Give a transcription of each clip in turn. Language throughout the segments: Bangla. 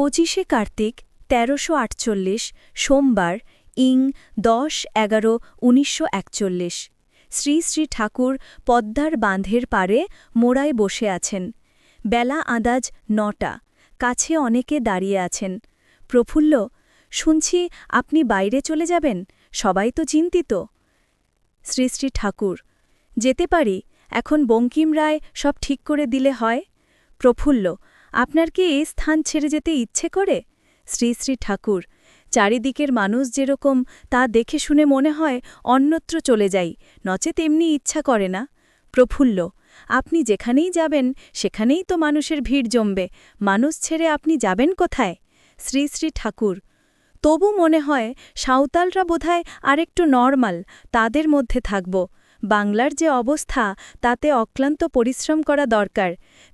পঁচিশে কার্তিক তেরোশো আটচল্লিশ, সোমবার, ইং দশ এগারো উনিশশো একচল্লিশ। শ্রী শ্রী ঠাকুর পদ্মার বাঁধের পারে মোড়ায় বসে আছেন। বেলা আদাজ নটা, কাছে অনেকে দাঁড়িয়ে আছেন। প্রফুল্ল, শুনছি আপনি বাইরে চলে যাবেন, সবাই তো চিন্তিত। শ্রী শ্রী ঠাকুর, যেতে পারি, এখন বঙ্কিম রায় সব ঠিক করে দিলে হয়? প্রফুল্ল আপনার কি এই স্থান ছেড়ে যেতে ইচ্ছে করে? শ্রী শ্রী ঠাকুর, চারিদিকের মানুষ যেরকম তা দেখে শুনে মনে হয় অন্যত্র চলে যাই, নচেত এমনি ইচ্ছা করে না। প্রফুল্ল, আপনি যেখানেই যাবেন, সেখানেই তো মানুষের ভিড় জমবে। মানুষ ছেড়ে আপনি যাবেন কোথায়? শ্রী শ্রী ঠাকুর, তবু মনে হয় সাঁওতালরা বোধহয় আরেকটু নর্মাল, তাদের মধ্যে থাকব। বাংলার যে অবস্থা, তাতে অক্লান্ত পরিশ্রম করা দরকার।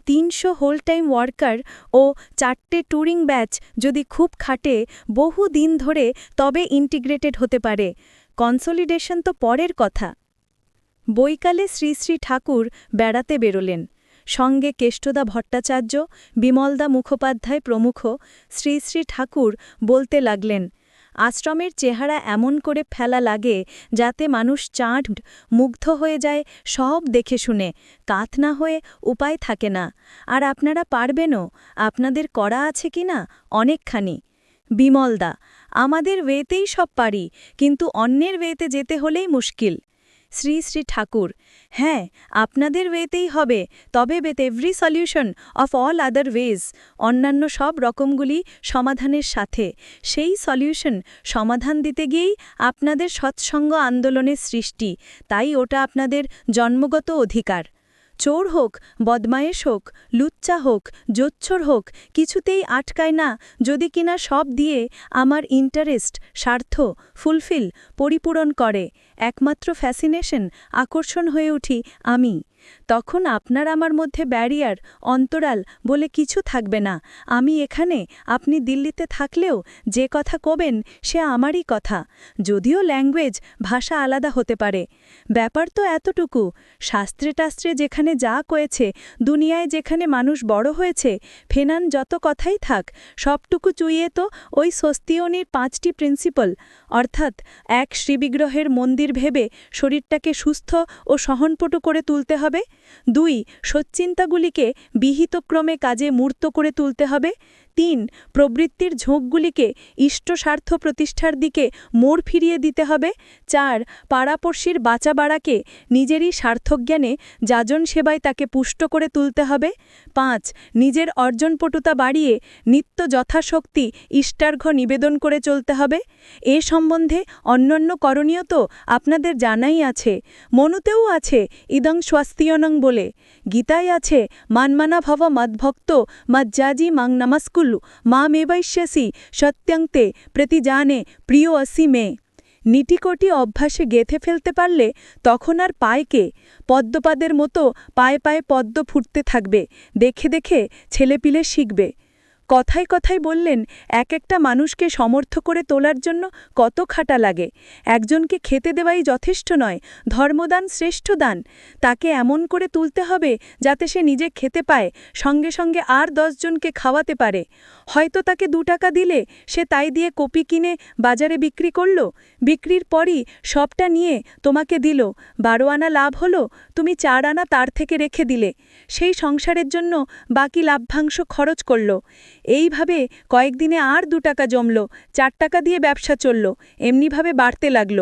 তিনশো হোল টাইম ওয়ার্কার ও চারটে ট্যুরিং ব্যাচ যদি খুব খাটে, বহু দিন ধরে তবে ইন্টিগ্রেটেড হতে পারে। কনসোলিডেশন তো পরের কথা। বৈকালে শ্রী শ্রী ঠাকুর বেড়াতে বেরোলেন। সঙ্গে কেষ্টদা ভট্টাচার্য, বিমলদা মুখোপাধ্যায় প্রমুখ, শ্রী শ্রী ঠাকুর বলতে লাগলেন আশ্রমের চেহারা এমন করে ফেলা লাগে যাতে মানুষ চাঁট মুগ্ধ হয়ে যায় সব দেখে শুনে, কাত না হয়ে উপায় থাকে না। আর আপনারা পারবেনও, আপনাদের করা আছে কি না, অনেকখানি। বিমলদা, আমাদের ওয়েতেই সব পারি, কিন্তু অন্যের ওয়েতে যেতে হলেই মুশকিল। শ্রী শ্রী ঠাকুর। হ্যাঁ আপনাদের ওয়েতেই হবে, তবে বেত every solution of all other ways অন্যান্য সব রকমগুলি সমাধানের সাথে। সেই সলিউশন সমাধান দিতে গিয়েই আপনাদের সৎসঙ্গ আন্দোলনের সৃষ্টি, তাই ওটা আপনাদের জন্মগত অধিকার। চোর হোক, বদমায়েশ হোক, লুচ্চা হোক, জোচ্ছর হোক, কিছুতেই আটকায় না, যদি কিনা সব দিয়ে আমার ইন্টারেস্ট স্বার্থ ফুলফিল পরিপূরণ করে। একমাত্র ফ্যাসিনেশন আকর্ষণ হয়ে উঠি আমি। তখন আপনার আমার মধ্যে ব্যারিয়ার অন্তরাল বলে কিছু থাকবে না। আমি এখানে, আপনি দিল্লিতে থাকলেও যে কথা কবেন, সে আমারই কথা। যদিও ল্যাঙ্গুয়েজ ভাষা আলাদা হতে পারে। ব্যাপার তো এতটুকু, শাস্ত্রে টাস্ত্রে যেখানে যা কয়েছে, দুনিয়ায় যেখানে মানুষ বড় হয়েছে, ফেনান যত কথাই থাক, সবটুকু চুইয়ে তো ওই স্বস্তিয়নির পাঁচটি প্রিন্সিপাল অর্থাৎ এক শ্রীবিগ্রহের মন্দির ভেবে শরীরটাকে সুস্থ ও সহনপটু করে তুলতে হবে। দুই, সচ্চিন্তাগুলিকে বিহিতক্রমে কাজে মূর্ত করে তুলতে হবে। তিন প্রবৃত্তির ঝোঁকগুলিকে ইষ্ট স্বার্থ প্রতিষ্ঠার দিকে মোড় ফিরিয়ে দিতে হবে। চার, পাড়াপড়শির বাঁচা বাড়াকে নিজেরই স্বার্থজ্ঞানে যাজন সেবায় তাকে পুষ্ট করে তুলতে হবে। পাঁচ, নিজের অর্জনপটুতা বাড়িয়ে নিত্য যথাশক্তি ইষ্টার্ঘ নিবেদন করে চলতে হবে। এ সম্বন্ধে অন্যান্য করণীয় তো আপনাদের জানাই আছে। মনুতেও আছে ইদং স্বাস্থ্যনং বলে। গীতায় আছে মানমানা ভব মদ্ভক্ত মজ্জাজি মাং নমস্কুল। মা মেবৈশ্যসি সত্যংতে প্রতি জানে প্রিয় অসি মে নিটিকটি অভ্যাসে গেথে ফেলতে পারলে তখন আর পায়কে পদ্মপাদের মতো পায়ে পায়ে পদ্ম ফুটতে থাকবে দেখে দেখে ছেলেপিলে শিখবে কথায় কথায় বললেন, এক একটা মানুষকে সমর্থ করে তোলার জন্য কত খাটা লাগে। একজনকে খেতে দেওয়াই যথেষ্ট নয়, ধর্মদান শ্রেষ্ঠ দান। তাকে এমন করে তুলতে হবে যাতে সে নিজে খেতে পায়, সঙ্গে সঙ্গে আর দশজনকে খাওয়াতে পারে। হয়তো তাকে দু টাকা দিলে সে তাই দিয়ে কপি কিনে বাজারে বিক্রি করল। বিক্রির পরই সবটা নিয়ে তোমাকে দিল, বারো আনা লাভ হলো, তুমি চার আনা তার থেকে রেখে দিলে। সেই সংসারের জন্য বাকি লাভ্যাংশ খরচ করল। এইভাবে কয়েকদিনে আর দু টাকা জমল, চার টাকা দিয়ে ব্যবসা চলল, এমনিভাবে বাড়তে লাগল।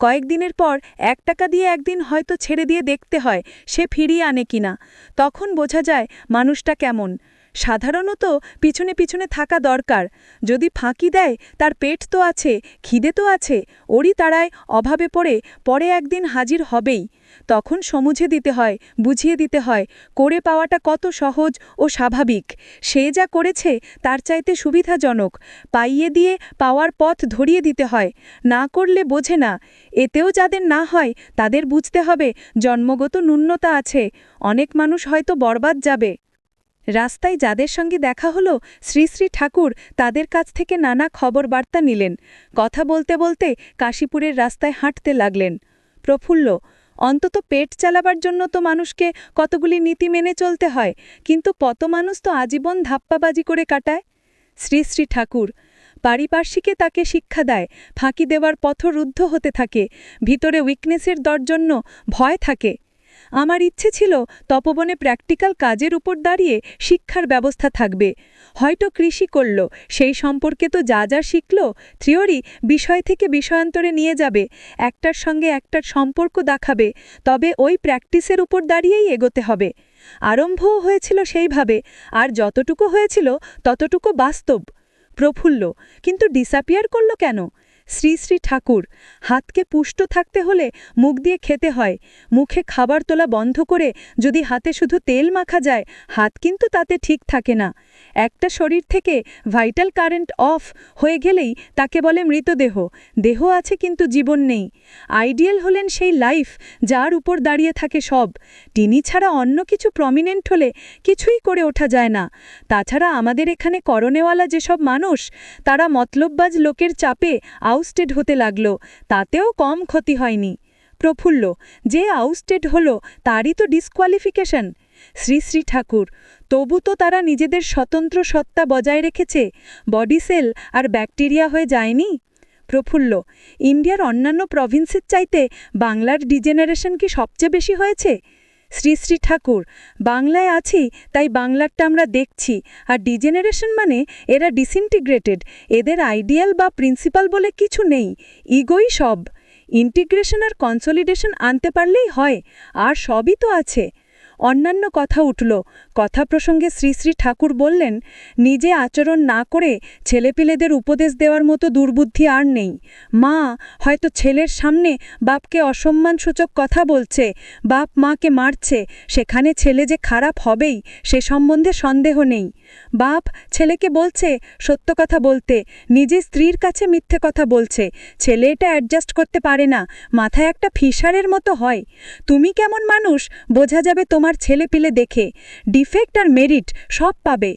কয়েকদিনের পর এক টাকা দিয়ে একদিন হয়তো ছেড়ে দিয়ে দেখতে হয়, সে ফিরিয়ে আনে কিনা। তখন বোঝা যায় মানুষটা কেমন। সাধারণত পিছনে পিছনে থাকা দরকার। যদি ফাঁকি দেয়, তার পেট তো আছে, খিদে তো আছে, ওরই তারায় অভাবে পড়ে পরে একদিন হাজির হবেই। তখন সমুঝে দিতে হয়, বুঝিয়ে দিতে হয়, করে পাওয়াটা কত সহজ ও স্বাভাবিক। সে যা করেছে, তার চাইতে সুবিধাজনক। পাইয়ে দিয়ে পাওয়ার পথ ধরিয়ে দিতে হয়। না করলে বোঝে না। এতেও যাদের না হয়, তাদের বুঝতে হবে, জন্মগত ন্যূনতা আছে। অনেক মানুষ হয়তো বরবাদ যাবে। রাস্তায় যাদের সঙ্গে দেখা হলো, শ্রী শ্রী ঠাকুর তাদের কাছ থেকে নানা খবর বার্তা নিলেন। কথা বলতে বলতে কাশীপুরের রাস্তায় হাঁটতে লাগলেন। প্রফুল্ল, অন্তত পেট চালাবার জন্য তো মানুষকে কতগুলি নীতি মেনে চলতে হয়, কিন্তু কত মানুষ তো আজীবন ধাপ্পাবাজি করে কাটায়। শ্রী শ্রী ঠাকুর, পারিপার্শ্বিকে তাকে শিক্ষা দেয়, ফাঁকি দেওয়ার পথ রুদ্ধ হতে থাকে, ভিতরে উইকনেসের দরজন্য ভয় থাকে। আমার ইচ্ছে ছিল তপবনে প্র্যাকটিক্যাল কাজের উপর দাঁড়িয়ে শিক্ষার ব্যবস্থা থাকবে। হয়তো কৃষি করল, সেই সম্পর্কে তো যা যা শিখল, থিওরি বিষয় থেকে বিষয়ান্তরে নিয়ে যাবে, একটার সঙ্গে একটার সম্পর্ক দেখাবে, তবে ওই প্র্যাকটিসের উপর দাঁড়িয়েই এগোতে হবে। আরম্ভও হয়েছিল সেইভাবে, আর যতটুকু হয়েছিল ততটুকু বাস্তব, প্রফুল্ল, কিন্তু ডিসাপিয়ার করল কেন? শ্রী শ্রী ঠাকুর, হাতকে পুষ্ট থাকতে হলে মুখ দিয়ে খেতে হয়। মুখে খাবার তোলা বন্ধ করে যদি হাতে শুধু তেল মাখা যায়, হাত কিন্তু তাতে ঠিক থাকে না। একটা শরীর থেকে ভাইটাল কারেন্ট অফ হয়ে গেলেই তাকে বলে মৃতদেহ। দেহ আছে কিন্তু জীবন নেই। আইডিয়াল হলেন সেই লাইফ যার উপর দাঁড়িয়ে থাকে সব। তিনি ছাড়া অন্য কিছু প্রমিনেন্ট হলে কিছুই করে ওঠা যায় না। তাছাড়া আমাদের এখানে করণেওয়ালা যেসব মানুষ, তারা মতলববাজ লোকের চাপে আউস্টেড হতে লাগল, তাতেও কম ক্ষতি হয়নি। প্রফুল্ল, যে আউস্টেড হল, তারই তো ডিসকোয়ালিফিকেশন শ্রী শ্রী ঠাকুর, তবু তো তারা নিজেদের স্বতন্ত্র সত্তা বজায় রেখেছে বডি সেল আর ব্যাকটেরিয়া হয়ে যায়নি? প্রফুল্ল, ইন্ডিয়ার অন্যান্য প্রভিন্সের চাইতে বাংলার ডিজেনারেশন কি সবচেয়ে বেশি হয়েছে? শ্রী শ্রী ঠাকুর, বাংলায় আছি, তাই বাংলারটা আমরা দেখছি। আর ডিজেনারেশন মানে এরা ডিসইন্টিগ্রেটেড, এদের আইডিয়াল বা প্রিন্সিপাল বলে কিছু নেই, ইগোই সব। ইন্টিগ্রেশন আর কনসলিডেশন আনতে পারলেই হয়, আর সবই তো আছে। অন্যান্য কথা উঠল। কথা প্রসঙ্গে শ্রী শ্রী ঠাকুর বললেন, নিজে আচরণ না করে ছেলেপিলেদের উপদেশ দেওয়ার মতো দুর্বুদ্ধি আর নেই। মা, হয়তো ছেলের সামনে বাপকে অসম্মানসূচক কথা বলছে, বাপ মাকে মারছে, সেখানে ছেলে যে খারাপ হবেই, সে সম্বন্ধে সন্দেহ নেই। বাপ, ছেলেকে বলছে, সত্য কথা বলতে। নিজে স্ত্রীর কাছে মিথ্যে কথা বলছে। ছেলে এটা অ্যাডজাস্ট করতে পারে না। মাথায় একটা ফিসারের মতো হয়। তুমি কেমন মানুষ, বোঝা যাবে তোমার ছেলে পিলে দেখে। ডিফেক্ট আর মেরিট সব পাবে।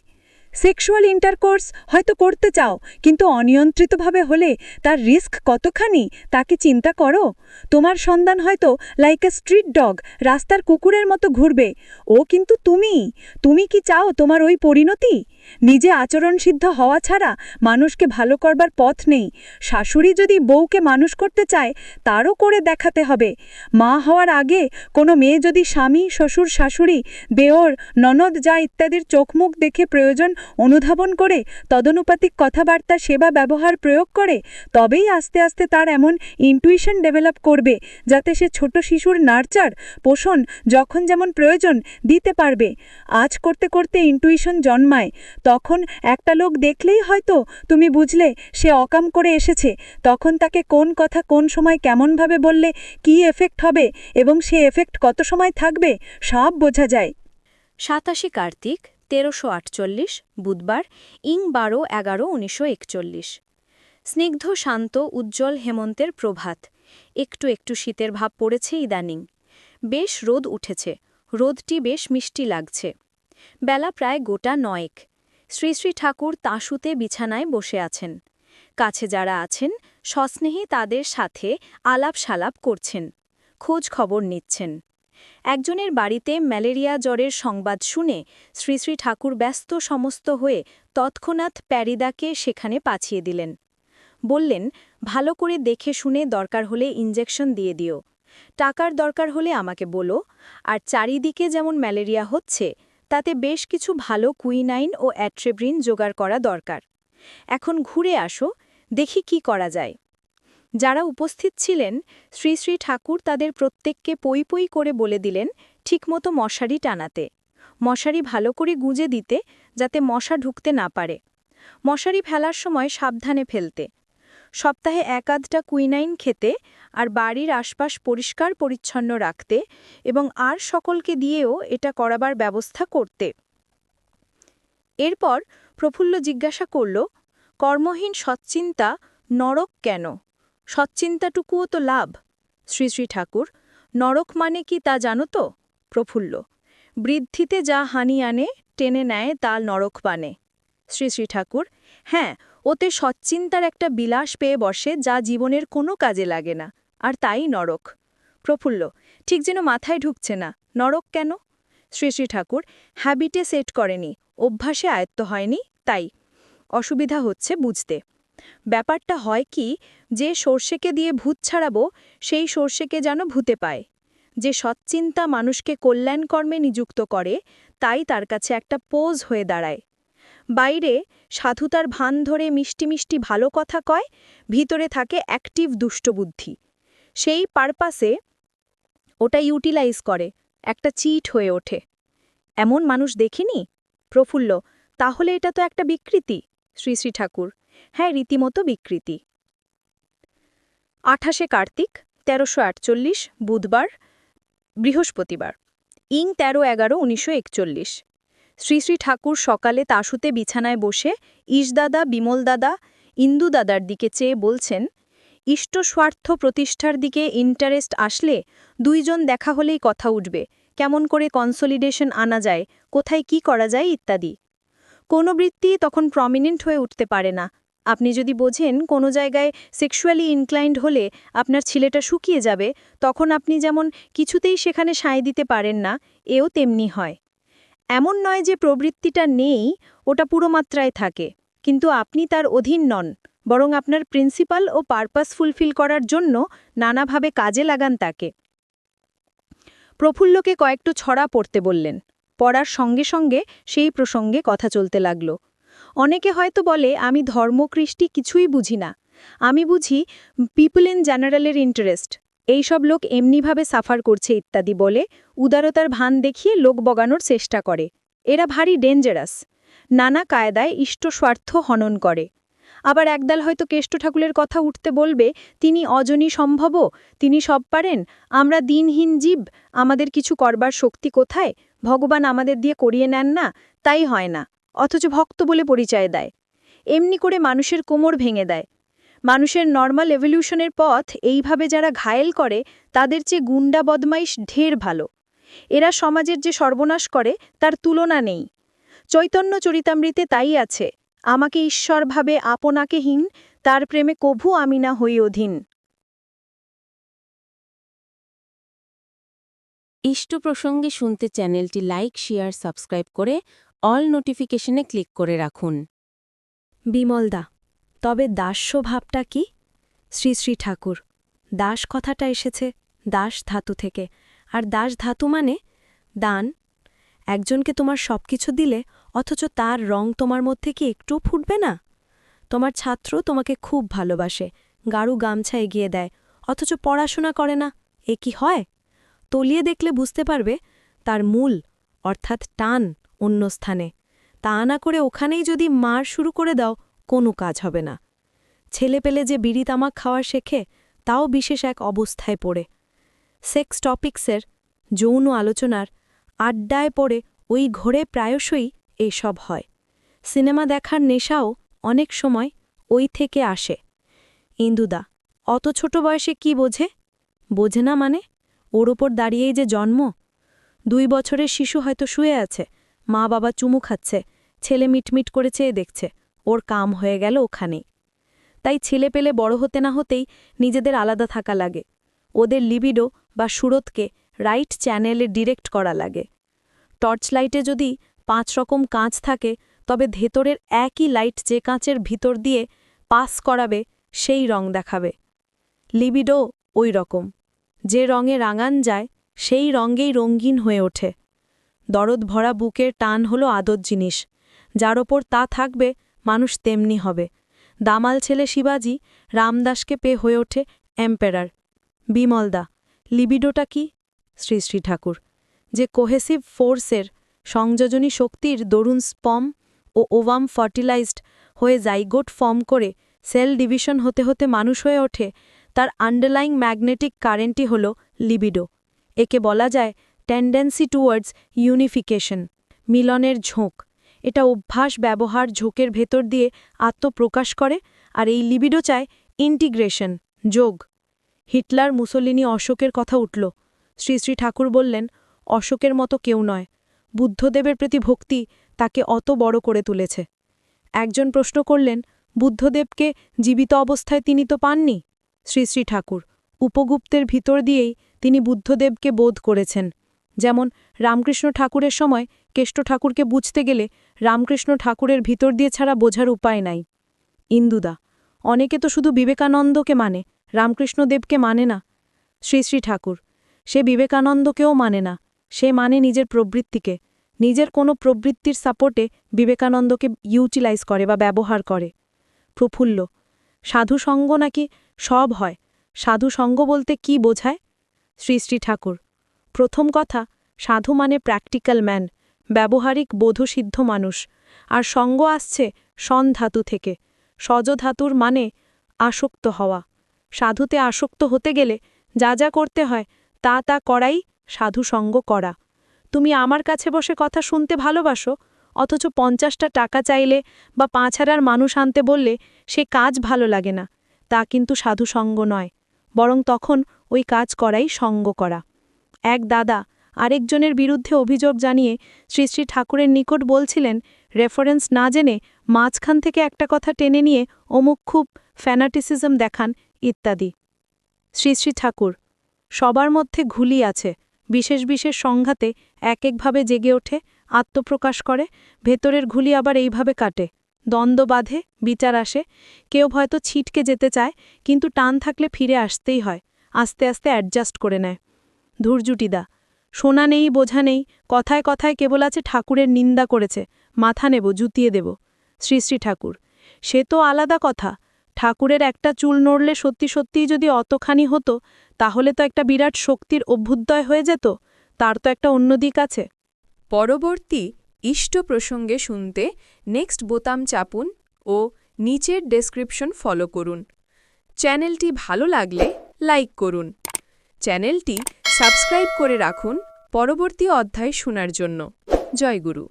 সেক্সুয়াল ইন্টারকোর্স হয়তো করতে চাও, কিন্তু অনিয়ন্ত্রিতভাবে হলে তার রিস্ক কতখানি, তাকে চিন্তা করো। তোমার সন্ধান হয়তো লাইক এ স্ট্রিট ডগ রাস্তার কুকুরের মতো ঘুরবে। ও কিন্তু তুমি। তুমি কি চাও তোমার ওই পরিণতি? নিজে আচরণসিদ্ধ হওয়া ছাড়া মানুষকে ভালো করবার পথ নেই। শাশুড়ি যদি বউকে মানুষ করতে চায়, তারও করে দেখাতে হবে। মা হওয়ার আগে কোনো মেয়ে যদি স্বামী, শ্বশুর, শাশুড়ি, দেওর, ননদ যা ইত্যাদির চোখমুখ দেখে প্রয়োজন অনুধাবন করে, তদনুপাতিক কথাবার্তা, সেবা, ব্যবহার প্রয়োগ করে, তবেই আস্তে আস্তে তার এমন ইন্টুইশন ডেভেলপ করবে, যাতে সে ছোট শিশুর নার্চার, পোষণ, যখন যেমন প্রয়োজন, দিতে পারবে। আজ করতে করতে ইন্টুইশন জন্মায়। তখন একটা লোক দেখলেই হয়তো, তুমি বুঝলে, সে অকাম করে এসেছে। তখন তাকে কোন কথা কোন সময় কেমনভাবে বললে, কি এফেক্ট হবে এবং সে এফেক্ট কত সময় থাকবে, সব বোঝা যায়। সাতাশি কার্তিক, তেরোশো আটচল্লিশ, বুধবার, ইং বারো এগারো উনিশশো একচল্লিশ। স্নিগ্ধ, শান্ত, উজ্জ্বল হেমন্তের প্রভাত। একটু একটু শীতের ভাব পড়েছে ইদানিং। বেশ রোদ উঠেছে। রোদটি বেশ মিষ্টি লাগছে। বেলা প্রায় গোটা নয়েক। শ্রী শ্রী ঠাকুর তাঁশুতে বিছানায় বসে আছেন। কাছে যারা আছেন, সস্নেহে তাদের সাথে আলাপ সালাপ করছেন। খোঁজ খবর নিচ্ছেন। একজনের বাড়িতে ম্যালেরিয়া জ্বরের সংবাদ শুনে শ্রী শ্রী ঠাকুর ব্যস্ত সমস্ত হয়ে তৎক্ষণাৎ প্যারিদাকে সেখানে পাঠিয়ে দিলেন। বললেন, ভালো করে দেখে শুনে দরকার হলে ইঞ্জেকশন দিয়ে দিও। টাকার দরকার হলে আমাকে বলো। আর চারিদিকে যেমন ম্যালেরিয়া হচ্ছে তাতে বেশ কিছু ভালো কুইনাইন ও অ্যাট্রেব্রিন জোগাড় করা দরকার। এখন ঘুরে আসো, দেখি কি করা যায়। যারা উপস্থিত ছিলেন, শ্রী শ্রী ঠাকুর তাদের প্রত্যেককে পই পই করে বলে দিলেন, ঠিকমতো মশারি টানাতে। মশারি ভালো করে গুঁজে দিতে, যাতে মশা ঢুকতে না পারে। মশারি ফেলার সময় সাবধানে ফেলতে। সপ্তাহে এক আধটা কুইনাইন খেতে আর বাড়ির আশপাশ পরিষ্কার পরিচ্ছন্ন রাখতে এবং আর সকলকে দিয়েও এটা করাবার ব্যবস্থা করতে। এরপর প্রফুল্ল জিজ্ঞাসা করল, কর্মহীন সচ্চিন্তা নরক কেন? সচ্চিন্তাটুকুও তো লাভ শ্রী শ্রী ঠাকুর, নরক মানে কি তা জানো তো প্রফুল্ল, বৃদ্ধিতে যা হানি আনে, টেনে নেয় তা নরক বানে শ্রী শ্রী ঠাকুর হ্যাঁ ওতে সচ্চিন্তার একটা বিলাস পেয়ে বসে যা জীবনের কোনো কাজে লাগে না, আর তাই নরক। প্রফুল্ল, ঠিক যেন মাথায় ঢুকছে না, নরক কেন? শ্রী শ্রী ঠাকুর, হ্যাবিটে সেট করেনি, অভ্যাসে আয়ত্ত হয়নি, তাই। অসুবিধা হচ্ছে বুঝতে। ব্যাপারটা হয় কি, যে সর্ষেকে দিয়ে ভূত ছাড়াবো, সেই সর্ষেকে যেন ভূতে পায়। যে সচ্চিন্তা মানুষকে কল্যাণকর্মে নিযুক্ত করে, তাই তার কাছে একটা পোজ হয়ে দাঁড়ায়। বাইরে সাধুতার ভান ধরে মিষ্টি মিষ্টি ভালো কথা কয়, ভিতরে থাকে অ্যাক্টিভ দুষ্টবুদ্ধি সেই পারপাসে ওটা ইউটিলাইজ করে, একটা চিট হয়ে ওঠে। এমন মানুষ দেখিনি? প্রফুল্ল, তাহলে এটা তো একটা বিকৃতি, শ্রী শ্রী ঠাকুর। হ্যাঁ রীতিমতো বিকৃতি। আঠাশে কার্তিক, তেরোশো আটচল্লিশ, বুধবার, বৃহস্পতিবার। ইং তেরো এগারো, উনিশশো একচল্লিশ। শ্রী শ্রী ঠাকুর সকালে তাসুতে বিছানায় বসে ইশদাদা, বিমলদাদা, ইন্দুদাদার দিকে চেয়ে বলছেন, ইষ্ট স্বার্থ প্রতিষ্ঠার দিকে ইন্টারেস্ট আসলে দুইজন দেখা হলেই কথা উঠবে। কেমন করে কনসলিডেশন আনা যায়, কোথায় কি করা যায় ইত্যাদি। কোনো বৃত্তি তখন প্রমিনেন্ট হয়ে উঠতে পারে না। আপনি যদি বোঝেন কোনো জায়গায় সেক্সুয়ালি ইনক্লাইন্ড হলে আপনার ছেলেটা শুকিয়ে যাবে, তখন আপনি যেমন কিছুতেই সেখানে সায় দিতে পারেন না, এও তেমনি হয়। এমন নয় যে প্রবৃত্তিটা নেই, ওটা পুরো মাত্রায় থাকে। কিন্তু আপনি তার অধীন নন, বরং আপনার প্রিন্সিপাল ও পারপাস ফুলফিল করার জন্য নানাভাবে কাজে লাগান তাকে। প্রফুল্লকে কয়েকটু ছড়া পড়তে বললেন। পড়ার সঙ্গে সঙ্গে সেই প্রসঙ্গে কথা চলতে লাগল। অনেকে হয়তো বলে, আমি ধর্মকৃষ্টি কিছুই বুঝি না। আমি বুঝি পিপল ইন জেনারেলের ইন্টারেস্ট। এইসব লোক এমনিভাবে সাফার করছে ইত্যাদি বলে উদারতার ভান দেখিয়ে লোক বগানোর চেষ্টা করে। এরা ভারী ডেঞ্জারাস। নানা কায়দায় ইষ্ট স্বার্থ হনন করে। আবার একদাল হয়তো কেষ্ট ঠাকুরের কথা উঠতে বলবে, তিনি অজনী সম্ভব তিনি সব পারেন, আমরা দিনহীন জীব, আমাদের কিছু করবার শক্তি কোথায়? ভগবান আমাদের দিয়ে করিয়ে নেন না, তাই হয় না। অথচ ভক্ত বলে পরিচয় দেয়। এমনি করে মানুষের কোমর ভেঙে দেয়। মানুষের নর্মাল এভলিউশনের পথ এইভাবে যারা ঘায়েল করে তাদের চেয়ে গুন্ডা বদমাইশ ঢের ভালো। এরা সমাজের যে সর্বনাশ করে তার তুলনা নেই। চৈতন্য চরিতামৃতে তাই আছে আমাকে ঈশ্বর ভাবে আপনাকেহীন তার প্রেমে কভু আমি না হই অধীন। ইষ্ট প্রসঙ্গে শুনতে চ্যানেলটি লাইক শেয়ার সাবস্ক্রাইব করে অল নোটিফিকেশনে ক্লিক করে রাখুন। বিমলদা তবে দাস্য ভাবটা কি? শ্রী শ্রী ঠাকুর, দাস কথাটা এসেছে দাস ধাতু থেকে। আর দাস ধাতু মানে দান। একজনকে তোমার সবকিছু দিলে অথচ তার রং তোমার মধ্যে কি একটুও ফুটবে না? তোমার ছাত্র তোমাকে খুব ভালোবাসে গাড়ু গামছা এগিয়ে দেয়, অথচ পড়াশোনা করে না, এ কি হয়? তলিয়ে দেখলে বুঝতে পারবে তার মূল, অর্থাৎ টান, অন্য স্থানে। তা না করে ওখানেই যদি মার শুরু করে দাও কোনো কাজ হবে না। ছেলে পেলে যে বিড়ি তামাক খাওয়া শেখে, তাও বিশেষ এক অবস্থায় পড়ে। সেক্স টপিক্সের যৌন আলোচনার আড্ডায় পড়ে ওই ঘোরে প্রায়শই এসব হয়। সিনেমা দেখার নেশাও অনেক সময় ওই থেকে আসে। ইন্দুদা, অত ছোট বয়সে কি বোঝে? বোঝে না মানে? ওর ওপর দাঁড়িয়েই যে জন্ম? দুই বছরের শিশু হয়তো শুয়ে আছে মা বাবা চুমু খাচ্ছে, ছেলে মিটমিট করে চেয়ে দেখছে। ওর কাম হয়ে গেল ওখানে। তাই ছেলে পেলে বড় হতে না হতেই নিজেদের আলাদা থাকা লাগে। ওদের লিবিডো বা সুরতকে রাইট চ্যানেলে ডিরেক্ট করা লাগে। টর্চ লাইটে যদি পাঁচ রকম কাঁচ থাকে, তবে ভেতরের একই লাইট যে কাঁচের ভিতর দিয়ে পাস করাবে, সেই রং দেখাবে। লিবিডো ওই রকম। যে রঙে রাঙান যায়, সেই রঙেই রঙিন হয়ে ওঠে। দরদ ভরা বুকের টান হলো আদর জিনিস। যার ওপর তা থাকবে মানুষ তেমনি হবে। দামাল ছেলে শিবাজি রামদাসকে পেয়ে হয়ে ওঠে এম্পেরার। বিমলদা লিবিডোটা কি? শ্রী শ্রী ঠাকুর। যে কোহেসিভ ফোর্সের সংযোজনী শক্তির দরুন স্পম ও ওভাম ফার্টিলাইজড হয়ে জাইগোট ফর্ম করে সেল ডিভিশন হতে হতে মানুষ হয়ে ওঠে, তার আন্ডারলাইং ম্যাগনেটিক কারেন্টই হল লিবিডো। একে বলা যায় টেন্ডেন্সি টুয়ার্ডস ইউনিফিকেশন মিলনের ঝোঁক। এটা অভ্যাস ব্যবহার ঝোঁকের ভেতর দিয়ে আত্মপ্রকাশ করে আর এই লিবিডো চায় ইন্টিগ্রেশন, যোগ। হিটলার মুসলিনী অশোকের কথা উঠল। শ্রী শ্রী ঠাকুর বললেন, অশোকের মতো কেউ নয়। বুদ্ধদেবের প্রতি ভক্তি তাকে অত বড় করে তুলেছে একজন প্রশ্ন করলেন, বুদ্ধদেবকে জীবিত অবস্থায় তিনি তো পাননি শ্রী শ্রী ঠাকুর, উপগুপ্তের ভিতর দিয়েই তিনি বুদ্ধদেবকে বোধ করেছেন। যেমন রামকৃষ্ণ ঠাকুরের সময় কেষ্ট ঠাকুরকে বুঝতে গেলে রামকৃষ্ণ ঠাকুরের ভিতর দিয়ে ছাড়া বোঝার উপায় নাই। ইন্দুদা, অনেকে তো শুধু বিবেকানন্দকে মানে রামকৃষ্ণদেবকে মানে না। শ্রী শ্রী ঠাকুর, সে বিবেকানন্দকেও মানে না। সে মানে নিজের প্রবৃত্তিকে, নিজের কোনো প্রবৃত্তির সাপোর্টে বিবেকানন্দকে ইউটিলাইজ করে বা ব্যবহার করে। প্রফুল্ল সাধুসঙ্গ নাকি সব হয়? সাধুসঙ্গ বলতে কি বোঝায়? শ্রী শ্রী ঠাকুর, প্রথম কথা, সাধু মানে প্র্যাকটিক্যাল ম্যান ব্যবহারিক বোধসিদ্ধ মানুষ। আর সঙ্গ আসছে সন ধাতু থেকে। সজ ধাতুর মানে আসক্ত হওয়া। সাধুতে আসক্ত হতে গেলে যা যা করতে হয়, তা তা করাই সাধু সঙ্গ করা। তুমি আমার কাছে বসে কথা শুনতে ভালোবাসো, অথচ পঞ্চাশটা টাকা চাইলে বা পাঁচ হাজার মানুষ আনতে বললে সে কাজ ভালো লাগে না। তা কিন্তু সাধু সঙ্গ নয়, বরং তখন ওই কাজ করাই সঙ্গ করা। এক দাদা আরেকজনের বিরুদ্ধে অভিযোগ জানিয়ে শ্রী শ্রী ঠাকুরের নিকট বলছিলেন, রেফারেন্স না জেনে মাঝখান থেকে একটা কথা টেনে নিয়ে অমুক খুব ফ্যানাটিসিজম দেখান, ইত্যাদি। শ্রী শ্রী ঠাকুর, সবার মধ্যে ঘুলি আছে, বিশেষ বিশেষ সংঘাতে এক একভাবে জেগে ওঠে, আত্মপ্রকাশ করে, ভেতরের ঘুলি আবার এইভাবে কাটে, দ্বন্দ্ব বাঁধে, বিচার আসে, কেউ হয়তো ছিটকে যেতে চায়, কিন্তু টান থাকলে ফিরে আসতেই হয়, আস্তে আস্তে অ্যাডজাস্ট করে নেয়। ধুরজুটিদা শোনা নেই, বোঝা নেই, কথায় কথায় কেবল আছে ঠাকুরের নিন্দা করেছে, মাথা নেব, জুতিয়ে দেব। শ্রী শ্রী ঠাকুর, সে তো আলাদা কথা, ঠাকুরের একটা চুল নড়লে সত্যি সত্যিই যদি অতখানি হতো, তাহলে তো একটা বিরাট শক্তির অভ্যুদয় হয়ে যেত, তার তো একটা অন্য দিক আছে। পরবর্তী ইষ্ট প্রসঙ্গে শুনতে নেক্সট বোতাম চাপুন ও নিচের ডেসক্রিপশন ফলো করুন। চ্যানেলটি ভালো লাগলে লাইক করুন। চ্যানেলটি সাবস্ক্রাইব করে রাখুন। পরবর্তী অধ্যায় শোনার জন্য। জয় গুরু।